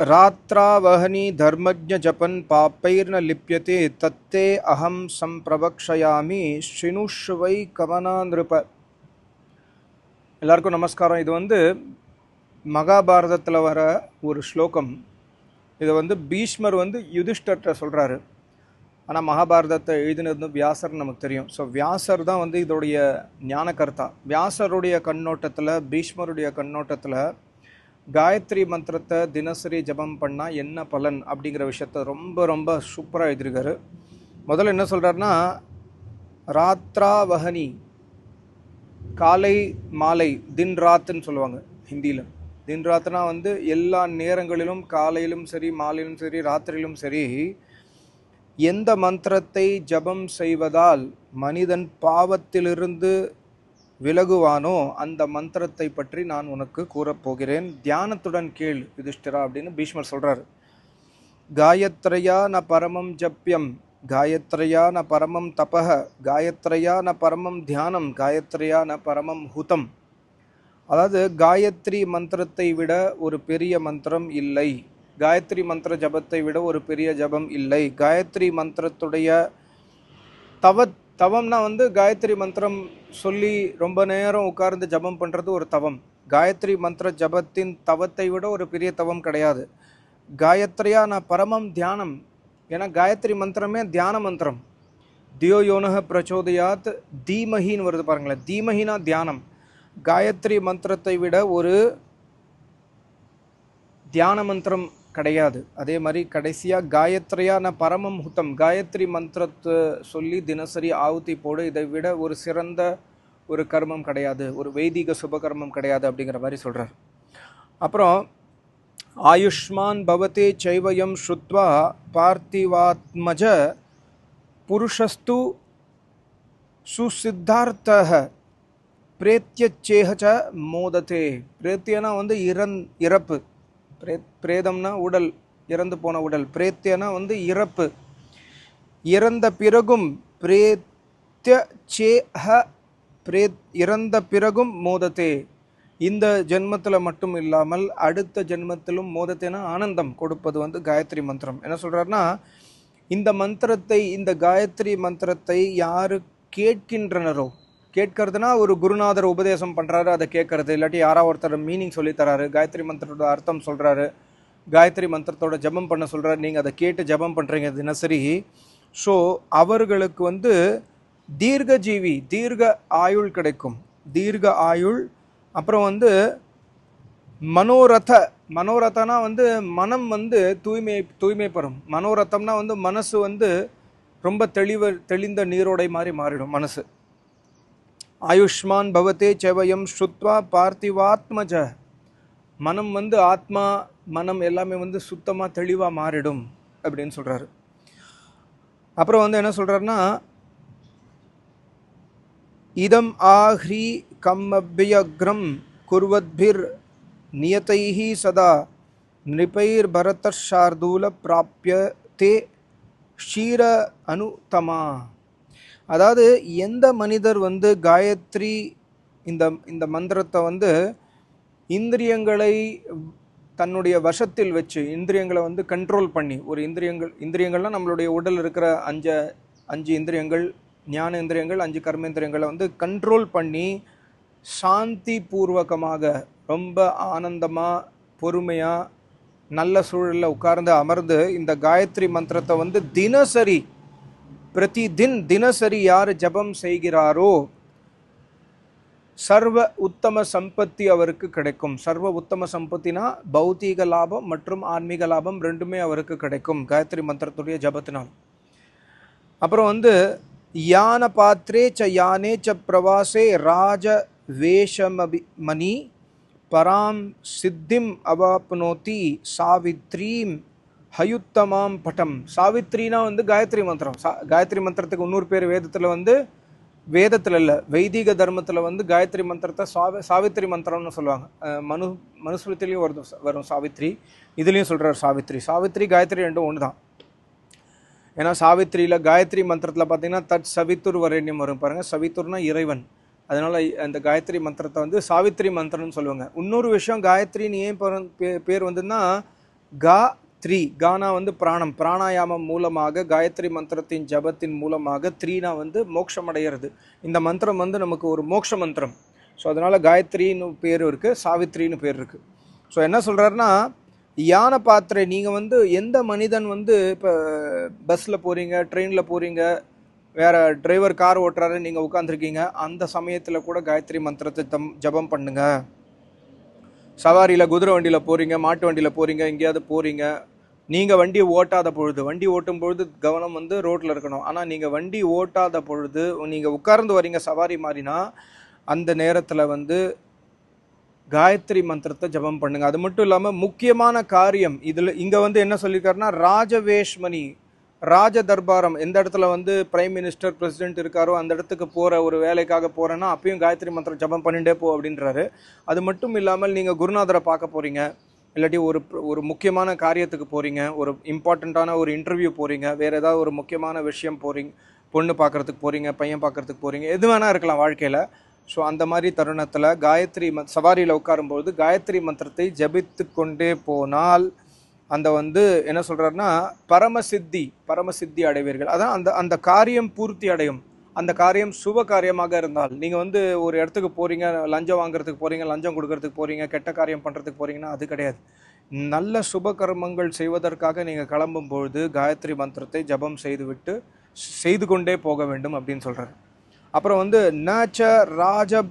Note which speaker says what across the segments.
Speaker 1: रात्रावहनी धर्मज्ञजपन् पापैर्न लिप्यते तत्ते अहं सम्प्रवक्षयामि शृणुष्वै कवना नृप எல்லாருக்கும் நமஸ்காரம் இது வந்து மகாபாரதத்தில் வர ஒரு ஸ்லோகம் இதை வந்து பீஷ்மர் வந்து யுதிஷ்டர்கிட்ட சொல்கிறாரு ஆனால் மகாபாரதத்தை எழுதினது வந்து வியாசர்னு நமக்கு தெரியும் ஸோ வியாசர் தான் வந்து இதோடைய ஞானகர்த்தா வியாசருடைய கண்ணோட்டத்தில் பீஷ்மருடைய கண்ணோட்டத்தில் காயத்ரி மந்திரத்தை தினசரி ஜபம் பண்ணால் என்ன பலன் அப்படிங்கிற விஷயத்த ரொம்ப ரொம்ப சூப்பராக எழுதியிருக்காரு. முதல்ல என்ன சொல்கிறாருன்னா ராத்ராவஹனி காலை மாலை தின் ராத்துன்னு சொல்லுவாங்க ஹிந்தியில். தின் ராத்னா வந்து எல்லா நேரங்களிலும் காலையிலும் சரி மாலையிலும் சரி ராத்திரியிலும் சரி எந்த மந்திரத்தை ஜபம் செய்வதால் மனிதன் பாவத்திலிருந்து விலகுவானோ அந்த மந்திரத்தை பற்றி நான் உனக்கு கூறப்போகிறேன் தியானத்துடன் கீழ் யுதிஷ்டிரா அப்படின்னு பீஷ்மர் சொல்கிறார் காயத்ரயா ந பரமம் ஜப்யம் காயத்ரயா ந பரமம் தபஹ காயத்ரயா ந பரமம் தியானம் காயத்ரயா ந பரமம் ஹுதம். அதாவது காயத்ரி மந்திரத்தை விட ஒரு பெரிய மந்திரம் இல்லை. காயத்ரி மந்திர ஜபத்தை விட ஒரு பெரிய ஜபம் இல்லை. காயத்ரி மந்திரத்துடைய தவத் தவம்னா வந்து காயத்ரி மந்திரம் சொல்லி ரொம்ப நேரம் உட்கார்ந்து ஜபம் பண்ணுறது ஒரு தவம். காயத்ரி மந்திர ஜபத்தின் தவத்தை விட ஒரு பெரிய தவம் கிடையாது. காயத்ரியா நான் பரமம் தியானம். ஏன்னா காயத்ரி மந்திரமே தியான மந்திரம். தியோ யோனக பிரச்சோதயாத் தீமஹின்னு வருது பாருங்களேன். தீமஹினா தியானம். காயத்ரி மந்திரத்தை விட ஒரு தியான மந்திரம் கிடையாது. அதே மாதிரி கடைசியாக காயத்ரியான பரமம் ஹுத்தம் காயத்ரி மந்திரத்தை சொல்லி தினசரி ஆவுத்தி போடு இதை விட ஒரு சிறந்த ஒரு கர்மம் கிடையாது. ஒரு வைதிக சுபகர்மம் கிடையாது அப்படிங்கிற மாதிரி சொல்கிறார் அப்புறம் ஆயுஷ்மான் பவதே சைவயம் ஸ்ருத்வா பார்த்திவாத்மஜ புருஷஸ்து சுசித்தார்த்தக பிரேத்தியச்சேக மோதத்தே பிரேத்தியனா வந்து இறந் இறப்பு. பிரே பிரேதம்னா உடல் இறந்து போன உடல். பிரேத்தியனா வந்து இறப்பு. இறந்த பிறகும் பிரேத்திய சேஹ பிரே இறந்த பிறகும் மோதத்தே. இந்த ஜென்மத்தில் மட்டும் இல்லாமல் அடுத்த ஜென்மத்திலும் மோதத்தேனா ஆனந்தம் கொடுப்பது வந்து காயத்ரி மந்திரம். என்ன சொல்கிறாருன்னா இந்த மந்திரத்தை இந்த காயத்ரி மந்திரத்தை யாரு கேட்கின்றனரோ கேட்கறதுனா ஒரு குருநாதர் உபதேசம் பண்ணுறாரு அதை கேட்கறது. இல்லாட்டி யாராவது ஒருத்தர் மீனிங் சொல்லித்தராரு காயத்ரி மந்திரத்தோட அர்த்தம் சொல்கிறாரு காயத்ரி மந்திரத்தோட ஜபம் பண்ண சொல்கிறாரு நீங்கள் அதை கேட்டு ஜபம் பண்ணுறீங்க தினசரி. ஸோ அவர்களுக்கு வந்து தீர்க்க ஜீவி தீர்க்க ஆயுள் கிடைக்கும். தீர்க்க ஆயுள் அப்புறம் வந்து மனோரத மனோரதனா வந்து மனம் வந்து தூய்மை தூய்மை பெறும். மனோரத்தம்னா வந்து மனசு வந்து ரொம்ப தெளிவ தெளிந்த நீரோடை மாதிரி மாறிடும் மனசு. ஆயுஷ்மான் பவத்தே செவயம் ஸ்ருத்வா பார்த்திவாத்மஜ. மனம் வந்து ஆத்மா மனம் எல்லாமே வந்து சுத்தமாக தெளிவாக மாறிடும் அப்படின்னு சொல்கிறாரு அப்புறம் வந்து என்ன சொல்கிறாருன்னா இதம் ஆஹ்ரி கம்மபியக்ரம் குர்வத்பிர் நியத்தைஹி சதா நிருபைர் பரதஷார்தூல பிராப்பிய தே ஷீர அனுதமா அதாவது எந்த மனிதர் வந்து காயத்ரி இந்த இந்த மந்திரத்தை வந்து இந்திரியங்களை தன்னுடைய வசத்தில் வச்சு இந்திரியங்களை வந்து கண்ட்ரோல் பண்ணி ஒரு இந்திரியங்கள் இந்திரியங்கள்லாம் நம்மளுடைய உடல் இருக்கிற அஞ்சு அஞ்சு இந்திரியங்கள் ஞான இந்திரியங்கள் அஞ்சு கர்மேந்திரியங்களை வந்து கண்ட்ரோல் பண்ணி சாந்தி பூர்வகமாக ரொம்ப ஆனந்தமாக பொறுமையாக நல்ல சூழலில் உட்கார்ந்து அமர்ந்து இந்த காயத்ரி மந்திரத்தை வந்து தினசரி பிரதி தின் தினசரி யார் ஜபம் செய்கிறாரோ சர்வ உத்தம சம்பத்தி அவருக்கு கிடைக்கும். சர்வ உத்தம சம்பத்தினா பௌத்தீக லாபம் மற்றும் ஆன்மீக லாபம் ரெண்டுமே அவருக்கு கிடைக்கும். காயத்ரி மந்திரத்துடைய ஜபத்தினால். அப்புறம் வந்து யான பாத்திரே ச யானே ச பிரவாசே ராஜ வேஷமபி மணி பராம் சித்திம் அவாப்னோதி சாவித்ரீம் ஹயுத்தமாம் பட்டம். சாவித்ரினா வந்து காயத்ரி மந்திரம். சா காயத்ரி மந்திரத்துக்கு இன்னொரு பேர் வேதத்தில் வந்து வேதத்தில் இல்லை வைதிக தர்மத்தில் வந்து காயத்ரி மந்திரத்தை சாவி சாவித்ரி மந்திரம்னு சொல்லுவாங்க. மனு மனுஸ்மிருத்திலையும் வருது வரும் சாவித்ரி. இதுலேயும் சொல்கிறார் சாவித்ரி. சாவித்ரி காயத்ரி ரெண்டும் ஒன்று தான் ஏன்னா சாவித்ரியில் காயத்ரி மந்திரத்தில் பார்த்தீங்கன்னா தட் சவித்துர் வரேன்யம் வரும் பாருங்கள் சவித்துர்னா இறைவன். அதனால் அந்த காயத்ரி மந்திரத்தை வந்து சாவித்ரி மந்திரம்னு சொல்லுவாங்க. இன்னொரு விஷயம் காயத்ரின்னு ஏன் பேர் பேர் வந்துன்னா கா த்ரீ கானா வந்து பிராணம். பிராணாயாமம் மூலமாக காயத்ரி மந்திரத்தின் ஜபத்தின் மூலமாக த்ரீனா வந்து மோட்சம் அடையிறது இந்த மந்திரம் வந்து நமக்கு ஒரு மோட்ச மந்திரம். ஸோ அதனால் காயத்ரின்னு பேர் இருக்குது சாவித்ரின்னு பேர் இருக்குது ஸோ என்ன சொல்கிறாருன்னா யானை பாத்திரை நீங்கள் வந்து எந்த மனிதன் வந்து இப்போ பஸ்ஸில் போகிறீங்க ட்ரெயினில் போகிறீங்க வேறு டிரைவர் கார் ஓட்டுறாரு நீங்கள் உட்காந்துருக்கீங்க அந்த சமயத்தில் கூட காயத்ரி மந்திரத்தை தம் ஜபம் பண்ணுங்கள் சவாரியில் குதிரை வண்டியில் போகிறீங்க மாட்டு வண்டியில் போகிறீங்க எங்கேயாவது போகிறீங்க நீங்கள் வண்டி ஓட்டாத பொழுது வண்டி ஓட்டும் பொழுது கவனம் வந்து ரோட்டில் இருக்கணும். ஆனால் நீங்கள் வண்டி ஓட்டாத பொழுது நீங்கள் உட்கார்ந்து வரீங்க சவாரி மாதிரினா அந்த நேரத்தில் வந்து காயத்ரி மந்திரத்தை ஜபம் பண்ணுங்கள் அது மட்டும் இல்லாமல் முக்கியமான காரியம் இதில் இங்கே வந்து என்ன சொல்லியிருக்காருன்னா ராஜவேஷ்மணி ராஜ தர்பாரம் எந்த இடத்துல வந்து பிரைம் மினிஸ்டர் பிரசிடென்ட் இருக்காரோ அந்த இடத்துக்கு போகிற ஒரு வேலைக்காக போகிறேன்னா அப்பயும் காயத்ரி மந்திரம் ஜபம் பண்ணிட்டே போ அப்படின்றாரு. அது மட்டும் இல்லாமல் நீங்கள் குருநாதரை பார்க்க போகிறீங்க இல்லாட்டி ஒரு ஒரு முக்கியமான காரியத்துக்கு போகிறீங்க ஒரு இம்பார்ட்டண்ட்டான ஒரு இன்டர்வியூ போகிறீங்க வேறு ஏதாவது ஒரு முக்கியமான விஷயம் போகிறீங்க பொண்ணு பார்க்குறதுக்கு போகிறீங்க பையன் பார்க்குறதுக்கு போகிறீங்க எது வேணால் இருக்கலாம் வாழ்க்கையில். ஸோ அந்த மாதிரி தருணத்தில் காயத்ரி ம சவாரியில் உட்காரும்போது காயத்ரி மந்திரத்தை ஜபித்து கொண்டே போனால் அந்த வந்து என்ன சொல்கிறாருன்னா பரமசித்தி பரமசித்தி அடைவீர்கள். அதான் அந்த அந்த காரியம் பூர்த்தி அடையும். அந்த காரியம் சுப காரியமாக இருந்தால் நீங்கள் வந்து ஒரு இடத்துக்கு போகிறீங்க லஞ்சம் வாங்குறதுக்கு போகிறீங்க லஞ்சம் கொடுக்கறதுக்கு போகிறீங்க கெட்ட காரியம் பண்ணுறதுக்கு போகிறீங்கன்னா அது கிடையாது. நல்ல சுப கர்மங்கள் செய்வதற்காக நீங்கள் கிளம்பும் பொழுது காயத்ரி மந்திரத்தை ஜபம் செய்துவிட்டு செய்து கொண்டே போக வேண்டும் அப்படின்னு சொல்கிறார் அப்புறம் வந்து ந ச ராஜ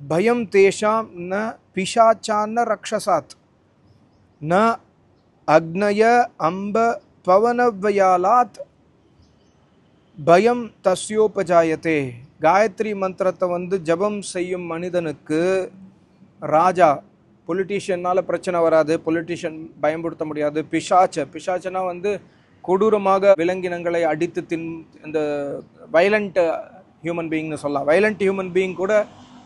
Speaker 1: பயம் தேஷாம் ந பிஷாச்சான ரக்ஷசாத். ந அக்னய அம்ப பவனவயாலாத் பயம் தஸ்யோபஜாயத்தே. காயத்ரி மந்திரத்தை வந்து ஜபம் செய்யும் மனிதனுக்கு ராஜா பொலிட்டீஷியனால் பிரச்சனை வராது பொலிட்டீஷியன் பயன்படுத்த முடியாது. பிசாச்ச பிசாச்சனா வந்து கொடூரமாக விலங்கினங்களை அடித்து தின் இந்த வைலண்ட் ஹியூமன் பீயிங்னு சொல்லலாம். வைலண்ட் ஹியூமன் பீயிங் கூட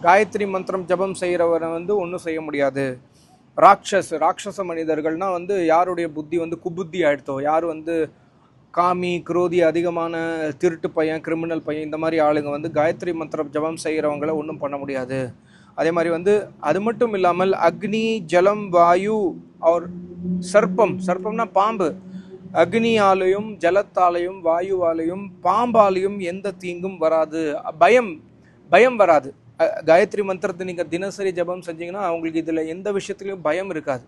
Speaker 1: காயத்ரி மந்திரம் ஜபம் செய்கிறவரை வந்து ஒன்றும் செய்ய முடியாது. ராட்சஸ் ராட்சச மனிதர்கள்னா வந்து யாருடைய புத்தி வந்து குபுத்தி ஆயிடுத்தோ? யார் வந்து காமி குரோதி அதிகமான திருட்டு பையன் கிரிமினல் பையன் இந்த மாதிரி ஆளுங்க வந்து காயத்ரி மந்திரம் ஜபம் செய்கிறவங்கள ஒன்றும் பண்ண முடியாது. அதே மாதிரி வந்து அது மட்டும் இல்லாமல் அக்னி ஜலம் வாயு அவர் சர்ப்பம் சர்ப்பம்னா பாம்பு. அக்னியாலையும் ஜலத்தாலையும் வாயுவாலையும் பாம்பாலையும் எந்த தீங்கும் வராது. பயம் பயம் வராது. காயத்ரி மந்திரத்தை நீங்கள் தினசரி ஜபம் செஞ்சீங்கன்னா அவங்களுக்கு இதில் எந்த விஷயத்துலையும் பயம் இருக்காது.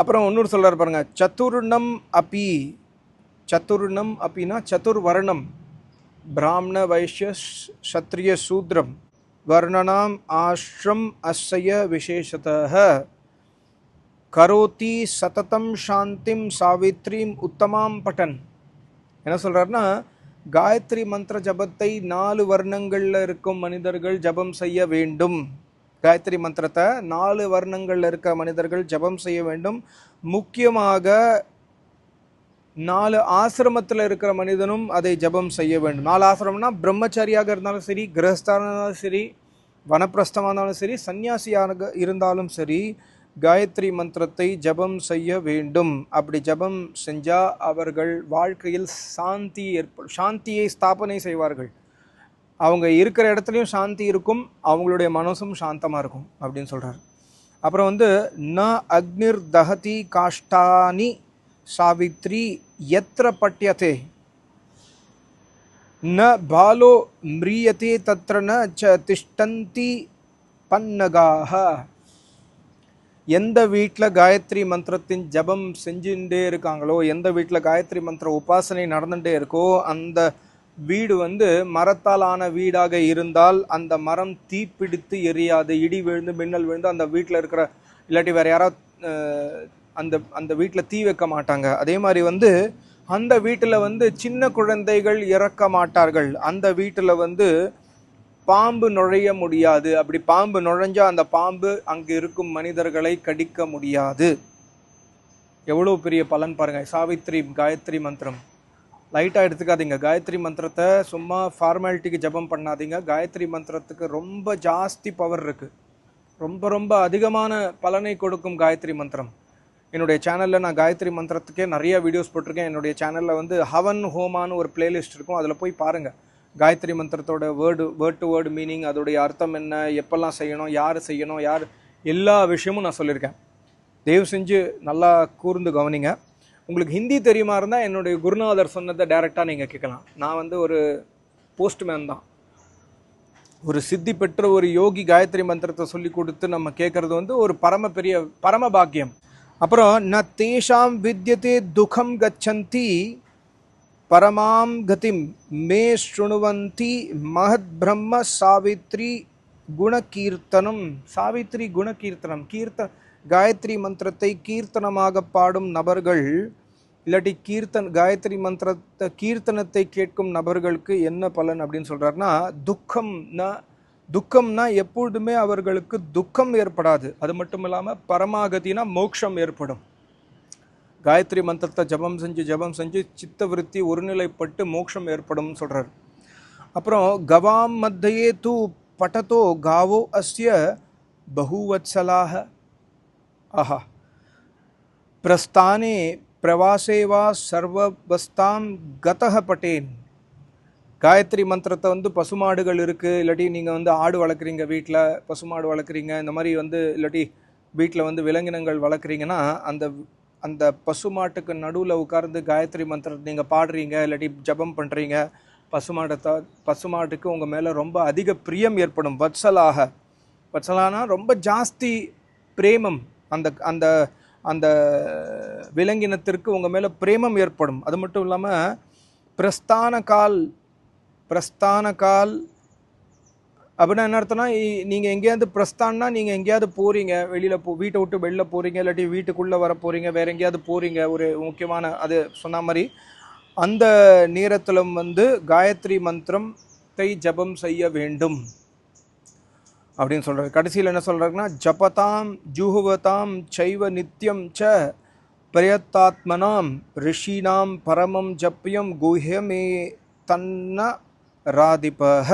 Speaker 1: அப்புறம் இன்னொரு சொல்றாரு பாருங்க சத்துருணம் அப்பி சத்துருணம் அப்படின்னா சதுர்வர்ணம் பிராமண வைஷ்ய சத்ரிய சூத்ரம் வர்ணனாம் ஆஷ்ரம் அஸ்ய விசேஷத கரோத்தி சததம் சாந்திம் சாவித்ரீம் உத்தமாம் பட்டன். என்ன சொல்றாருன்னா காயத்ரி மந்திர ஜபத்தை நாலு வர்ணங்களில் இருக்கும் மனிதர்கள் ஜபம் செய்ய வேண்டும். காயத்ரி மந்திரத்தை நாலு வர்ணங்களில் இருக்க மனிதர்கள் ஜபம் செய்ய வேண்டும். முக்கியமாக நாலு ஆசிரமத்தில் இருக்கிற மனிதனும் அதை ஜபம் செய்ய வேண்டும். நாலு ஆசிரமம்னா பிரம்மச்சாரியாக இருந்தாலும் சரி கிரகஸ்தானாக இருந்தாலும் சரி வனப்பிரஸ்தமாக இருந்தாலும் சரி சன்னியாசியாக இருந்தாலும் சரி காயத்ரி மந்திரத்தை ஜபம் செய்ய வேண்டும். அப்படி ஜபம் செஞ்சால் அவர்கள் வாழ்க்கையில் சாந்தி ஏற்ப சாந்தியை ஸ்தாபனை செய்வார்கள். அவங்க இருக்கிற இடத்துலையும் சாந்தி இருக்கும் அவங்களுடைய மனசும் சாந்தமாக இருக்கும் அப்படின்னு சொல்கிறார் அப்புறம் வந்து ந அக்னிர் தஹதி காஷ்டானி சாவித்ரி எத்திர பட்டியதே ந பாலோ மிரியதே தத்திர ந ச திஷ்டந்தி பன்னகாக எந்த வீட்டில் காயத்ரி மந்திரத்தின் ஜபம் செஞ்சுட்டே இருக்காங்களோ எந்த வீட்டில் காயத்ரி மந்திர உபாசனை நடந்துகிட்டே இருக்கோ அந்த வீடு வந்து மரத்தால் ஆன வீடாக இருந்தால் அந்த மரம் தீப்பிடித்து எரியாது இடி விழுந்து மின்னல் விழுந்து அந்த வீட்டில் இருக்கிற இல்லாட்டி வேறு யாராவது அந்த அந்த வீட்டில் தீ வைக்க மாட்டாங்க. அதே மாதிரி வந்து அந்த வீட்டில் வந்து சின்ன குழந்தைகள் இறக்க மாட்டார்கள். அந்த வீட்டில் வந்து பாம்பு நுழைய முடியாது. அப்படி பாம்பு நுழைஞ்சா அந்த பாம்பு அங்கு இருக்கும் மனிதர்களை கடிக்க முடியாது. எவ்வளோ பெரிய பலன் பாருங்கள் சாவித்ரி காயத்ரி மந்திரம். லைட்டாக எடுத்துக்காதீங்க. காயத்ரி மந்திரத்தை சும்மா ஃபார்மாலிட்டிக்கு ஜெபம் பண்ணாதீங்க. காயத்ரி மந்திரத்துக்கு ரொம்ப ஜாஸ்தி பவர் இருக்குது ரொம்ப ரொம்ப அதிகமான பலனை கொடுக்கும் காயத்ரி மந்திரம். என்னுடைய சேனலில் நான் காயத்ரி மந்திரத்துக்கே நிறைய வீடியோஸ் போட்டிருக்கேன். என்னுடைய சேனலில் வந்து ஹவன் ஹோமான்னு ஒரு பிளேலிஸ்ட் இருக்கும். அதில் போய் பாருங்கள் Gayatri மந்திரத்தோட word word to word meaning அதோடைய அர்த்தம் என்ன எப்பெல்லாம் செய்யணும் யார் செய்யணும் யார் எல்லா விஷயமும் நான் சொல்லியிருக்கேன். தயவு செஞ்சு நல்லா கூர்ந்து கவனிங்க. உங்களுக்கு ஹிந்தி தெரியுமா இருந்தால் என்னுடைய குருநாதர் சொன்னதை டைரெக்டாக நீங்கள் கேட்கலாம். நான் வந்து ஒரு போஸ்ட்மேன் தான். ஒரு சித்தி பெற்ற ஒரு யோகி காயத்ரி மந்திரத்தை சொல்லி கொடுத்து நம்ம கேட்குறது வந்து ஒரு பரம பெரிய பரம பாக்கியம். அப்புறம் ந தேஷாம் வித்யதே துக்கம் கச்சந்தி பரமாம் கதிம் மே ஸ்ருணுவந்தி மகத் பிரம்ம சாவித்ரி குணகீர்த்தனம். சாவித்ரி குணகீர்த்தனம். கீர்த்த காயத்ரி மந்திரத்தை கீர்த்தனமாக பாடும் நபர்கள் இல்லாட்டி கீர்த்தன் காயத்ரி மந்திரத்தை கீர்த்தனத்தை கேட்கும் நபர்களுக்கு என்ன பலன் அப்படின்னு சொல்கிறாருன்னா துக்கம்னா துக்கம்னா எப்பொழுதுமே அவர்களுக்கு துக்கம் ஏற்படாது. அது மட்டும் இல்லாமல் பரமாகதினா மோட்சம் ஏற்படும். காயத்ரி மந்திரத்தை ஜபம் செஞ்சு ஜபம் செஞ்சு சித்த விருத்தி ஒருநிலைப்பட்டு மோட்சம் ஏற்படும்னு சொல்கிறார் அப்புறம் கவாம் மத்தியே தூ பட்டதோ காவோ அஸ்ய பகுவத்சலாக ஆஹா. பிரஸ்தானே பிரவாசே வா கதக பட்டேன். காயத்ரி மந்திரத்தை வந்து பசுமாடுகள் இருக்குது இல்லாட்டி நீங்கள் வந்து ஆடு வளர்க்குறீங்க வீட்டில் பசுமாடு வளர்க்குறீங்க இந்த மாதிரி வந்து இல்லாட்டி வீட்டில் வந்து விலங்கினங்கள் வளர்க்குறீங்கன்னா அந்த அந்த பசுமாட்டுக்கு நடுவில் உட்கார்ந்து காயத்ரி மந்திரத்தை நீங்கள் பாடுறீங்க இல்லாட்டி ஜபம் பண்ணுறீங்க பசுமாடத்தை பசுமாட்டுக்கு உங்கள் மேலே ரொம்ப அதிக பிரியம் ஏற்படும். வத்சலாக. வத்சலானா ரொம்ப ஜாஸ்தி பிரேமம். அந்த அந்த அந்த விலங்கினத்திற்கு உங்கள் மேலே பிரேமம் ஏற்படும். அது மட்டும் இல்லாமல் பிரஸ்தான கால் பிரஸ்தான கால் அப்படின்னா என்ன அர்த்தம்னா நீங்கள் எங்கேயாவது பிரஸ்தான்னா நீங்கள் எங்கேயாவது போகிறீங்க வெளியில் போ வீட்டை விட்டு வெளில போகிறீங்க இல்லாட்டி வீட்டுக்குள்ளே வர போகிறீங்க வேறு எங்கேயாவது போகிறீங்க ஒரு முக்கியமான அது சொன்ன மாதிரி. அந்த நேரத்திலும் வந்து காயத்ரி மந்திரத்தை ஜபம் செய்ய வேண்டும். அப்படின்னு சொல்றாரு. கடைசியில் என்ன சொல்கிறாருன்னா ஜபதாம் ஜூஹுவதாம் சைவ நித்யம் ச பிரயத்தாத்மனாம் ரிஷினாம் பரமம் ஜப்பியம் குஹ்யமே தன்ன ராதிபக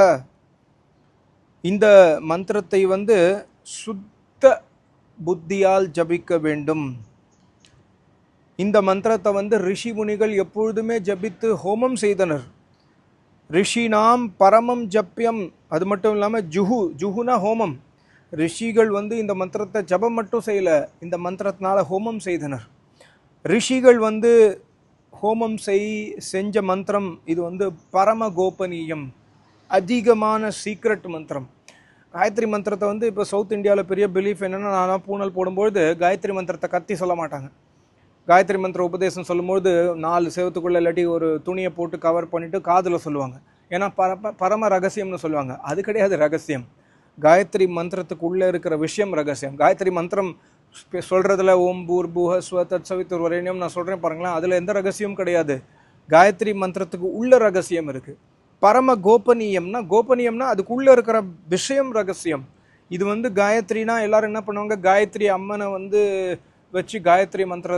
Speaker 1: இந்த மந்திரத்தை வந்து சுத்த புத்தியால் ஜபிக்க வேண்டும். இந்த மந்திரத்தை வந்து ரிஷி முனிகள் எப்பொழுதுமே ஜபித்து ஹோமம் செய்தனர். ரிஷினாம் பரமம் ஜப்பியம் அது மட்டும் இல்லாமல் ஜுஹு ஜுஹுனா ஹோமம். ரிஷிகள் வந்து இந்த மந்திரத்தை ஜபம் மட்டும் செய்யல இந்த மந்திரத்தினால ஹோமம் செய்தனர். ரிஷிகள் வந்து ஹோமம் செய் செஞ்ச மந்திரம் இது வந்து பரம கோபனீயம். அதிகமான சீக்ரெட் மந்திரம். காயத்ரி மந்திரத்தை வந்து இப்போ சவுத் இந்தியாவில் பெரிய பிலீஃப் என்னென்னா நான் பூனல் போடும்பொழுது காயத்ரி மந்திரத்தை கத்தி சொல்ல மாட்டாங்க. காயத்ரி மந்திர உபதேசம் சொல்லும்போது நாலு செவத்துக்குள்ளே இல்லாட்டி ஒரு துணியை போட்டு கவர் பண்ணிவிட்டு காதில் சொல்லுவாங்க. ஏன்னா பரம பரம ரகசியம்னு சொல்லுவாங்க. அது கிடையாது ரகசியம். காயத்ரி மந்திரத்துக்கு உள்ளே இருக்கிற விஷயம் ரகசியம். காயத்ரி மந்திரம் சொல்கிறதுல ஓம் பூர் பூஹ ஸ்வ தத் சவித்துர் வரேனியம் நான் சொல்கிறேன் பாருங்களேன். அதில் எந்த ரகசியமும் கிடையாது. காயத்ரி மந்திரத்துக்கு உள்ள ரகசியம் இருக்குது பரம கோபனீயம்னா கோபனீயம்னா அதுக்குள்ளே இருக்கிற விஷயம் ரகசியம். இது வந்து காயத்ரினா எல்லாரும் என்ன பண்ணுவாங்க? காயத்ரி அம்மனை வந்து வச்சு காயத்ரி மந்திர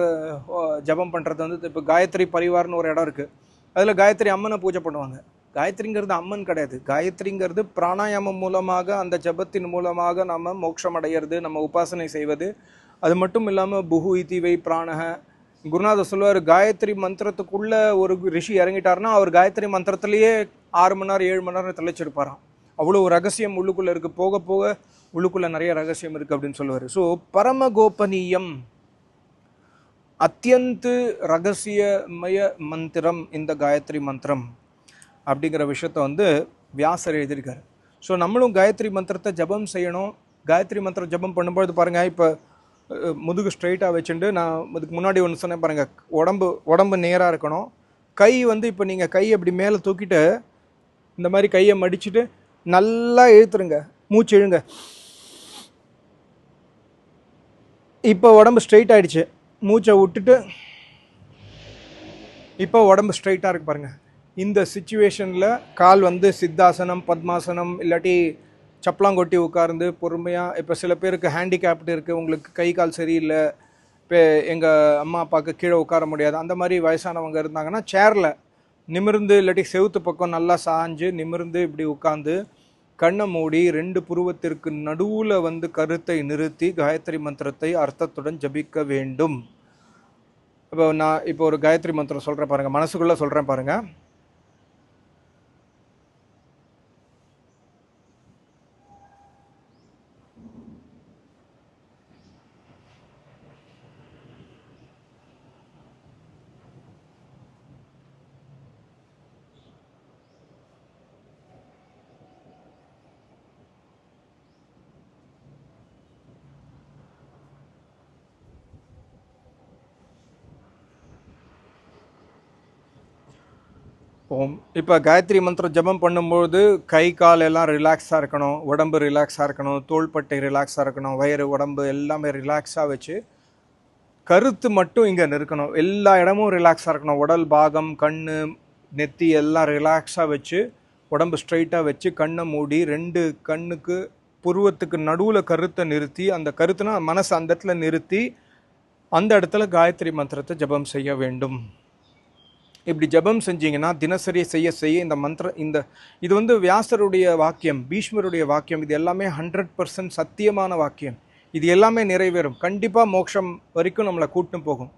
Speaker 1: ஜபம் பண்ணுறது வந்து இப்போ காயத்ரி பரிவார்னு ஒரு இடம் இருக்குது அதில் காயத்ரி அம்மனை பூஜை பண்ணுவாங்க. காயத்ரிங்கிறது அம்மன் கிடையாது. காயத்ரிங்கிறது பிராணாயாமம் மூலமாக அந்த ஜபத்தின் மூலமாக நம்ம மோட்சம் அடையிறது நம்ம உபாசனை செய்வது. அது மட்டும் இல்லாமல் புகு இதிவை பிராணக குருநாதர் சொல்லுவார் காயத்ரி மந்திரத்துக்குள்ளே ஒரு ரிஷி இறங்கிட்டாருன்னா அவர் காயத்ரி மந்திரத்திலேயே ஆறு மணி நேரம் ஏழு மணி நேரம் தெளிச்சிருப்பாராம் அவ்வளோ ரகசியம் உள்ளுக்குள்ளே இருக்குது போக போக உள்ளுக்குள்ளே நிறைய ரகசியம் இருக்குது அப்படின்னு சொல்லுவார். ஸோ பரம கோபனீயம் அத்தியந்த ரகசியமய மந்திரம் இந்த காயத்ரி மந்திரம் அப்படிங்கிற விஷயத்த வந்து வியாசர் எழுதியிருக்காரு. ஸோ நம்மளும் காயத்ரி மந்திரத்தை ஜபம் செய்யணும். காயத்ரி மந்திரம் ஜபம் பண்ணும்போது பாருங்கள் இப்போ முதுகு ஸ்ட்ரைட்டாக வச்சுட்டு நான் இதுக்கு முன்னாடி ஒன்று சொன்னேன் பாருங்கள் உடம்பு உடம்பு நேராக இருக்கணும். கை வந்து இப்போ நீங்கள் கை அப்படி மேலே தூக்கிட்டு இந்த மாதிரி கையை மடிச்சுட்டு நல்லா இழுத்துருங்க. மூச்சு இழுங்க. இப்போ உடம்பு ஸ்ட்ரைட் ஆகிடுச்சு மூச்சை விட்டுட்டு இப்போ உடம்பு ஸ்ட்ரைட்டாக இருக்கு பாருங்கள் இந்த சுச்சுவேஷனில் கால் வந்து சித்தாசனம் பத்மாசனம் இல்லாட்டி சப்பலாங்கொட்டி உட்கார்ந்து பொறுமையாக இப்போ சில பேருக்கு ஹேண்டிகேப்டு இருக்குது உங்களுக்கு கை கால் சரியில்லை. இப்போ எங்கள் அம்மா அப்பாவுக்கு கீழே உட்கார முடியாது. அந்த மாதிரி வயசானவங்க இருந்தாங்கன்னா சேரில் நிமிர்ந்து இல்லாட்டி செவுத்து பக்கம் நல்லா சாஞ்சு நிமிர்ந்து இப்படி உட்காந்து கண்ணை மூடி ரெண்டு புருவத்திற்கு நடுவில் வந்து கருத்தை நிறுத்தி காயத்ரி மந்திரத்தை அர்த்தத்துடன் ஜபிக்க வேண்டும். இப்போ நான் இப்போ ஒரு காயத்ரி மந்திரம் சொல்கிறேன் பாருங்கள் மனசுக்குள்ளே சொல்கிறேன் பாருங்கள் ஓம். இப்போ காயத்ரி மந்திரம் ஜெபம் பண்ணும்போது கை கால் எல்லாம் ரிலாக்ஸாக இருக்கணும். உடம்பு ரிலாக்ஸாக இருக்கணும். தோள்பட்டை ரிலாக்ஸாக இருக்கணும். வயிறு உடம்பு எல்லாமே ரிலாக்ஸாக வச்சு கருத்து மட்டும் இங்கே நிற்கணும். எல்லா இடமும் ரிலாக்ஸாக இருக்கணும். உடல் பாகம் கண் நெத்தி எல்லாம் ரிலாக்ஸாக வச்சு உடம்பு ஸ்ட்ரைட்டாக வச்சு கண்ணை மூடி ரெண்டு கண்ணுக்கு புருவத்துக்கு நடுவில் கருத்தை நிறுத்தி அந்த கருத்துனா மனசு அந்த இடத்துல நிறுத்தி அந்த இடத்துல காயத்ரி மந்திரத்தை ஜெபம் செய்ய வேண்டும். இப்படி ஜெபம் செஞ்சீங்கன்னா தினசரி செய்ய செய்ய இந்த மந்திர இந்த இது வந்து வியாசருடைய வாக்கியம் பீஷ்மருடைய வாக்கியம் இது எல்லாமே ஹண்ட்ரட் பர்சன்ட் சத்தியமான வாக்கியம். இது எல்லாமே நிறைவேறும். கண்டிப்பாக மோட்சம் வரைக்கும் நம்மளை கூட்டின்னு போகும்.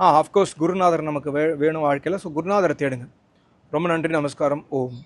Speaker 1: ஆ ஆஃப்கோர்ஸ் குருநாதர் நமக்கு வே வேணும் வாழ்க்கையில். ஸோ குருநாதரை தேடுங்க. ரொம்ப நன்றி நமஸ்காரம். ஓம்.